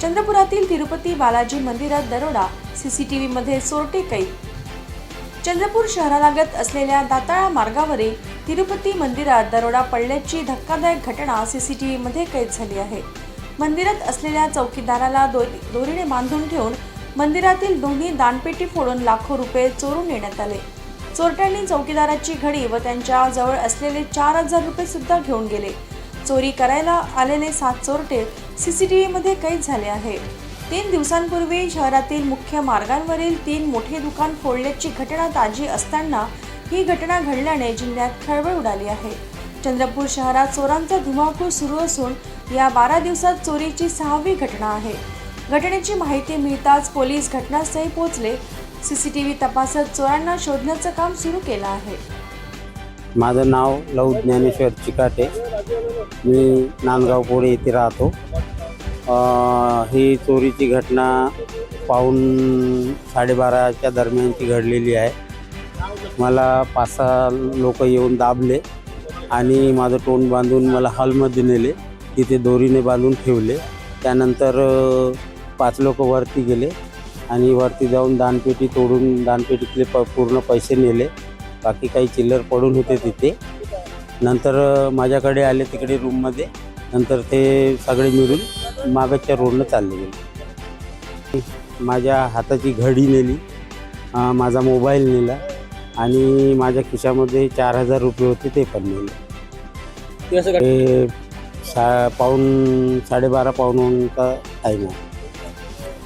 चंद्रपुरातील तिरुपती बालाजी मंदिरात दरोडा सीसीटीव्ही मध्ये चोरटे कैद. चंद्रपूर शहरालागत असलेल्या दाताळा मार्गावरील तिरुपती मंदिरात दरोडा पडल्याची धक्कादायक घटना सीसीटीव्ही मध्ये कैद झाली आहे. मंदिरात असलेल्या चौकीदाराला दोरी दोरीने बांधून ठेवून मंदिरातील दोन्ही दानपेटी फोडून लाखो रुपये चोरून नेण्यात आले. चोरट्यांनी चौकीदाराची घडी व त्यांच्या जवळ असलेले चार हजार रुपये सुद्धा घेऊन गेले. चोरी करायला आलेले सात चोरटे सी सी टी व्हीमध्ये कैद झाले आहे. तीन दिवसांपूर्वी शहरातील मुख्य मार्गांवरील तीन मोठे दुकान फोडल्याची घटना ताजी असताना ही घटना घडल्याने जिल्ह्यात खळबळ उडाली आहे. चंद्रपूर शहरात चोरांचा धुमाकूळ सुरू असून या बारा दिवसात चोरीची सहावी घटना आहे. घटनेची माहिती मिळताच पोलीस घटनास्थळी पोहोचले. सीसीटीव्ही तपासत चोरांना शोधण्याचं काम सुरू केलं आहे. माझं नाव लव ज्ञानेश्वर चिकाटे. मी नांदगाव पोळे येथे राहतो. ही चोरीची घटना पाऊन साडेबाराच्या दरम्यानची घडलेली आहे. मला पाच सहा लोक येऊन दाबले आणि माझं तोंड बांधून मला हॉलमध्ये नेले. तिथे दोरीने बांधून ठेवले. त्यानंतर पाच लोक वरती गेले आणि वरती जाऊन दानपेटी तोडून दानपेटीतले प पूर्ण पैसे नेले. बाकी काही चिल्लर पडून होते तिथे. नंतर माझ्याकडे आले तिकडे रूममध्ये. नंतर ते सगळे मिळून मागच्या रोडनं चालले गेले. माझ्या हाताची घडी नेली माझा मोबाईल नेला आणि माझ्या खिशामध्ये चार हजार रुपये होते ते पण नेले. ते सा पाऊन साडेबारा पाऊनचा टाईम आहे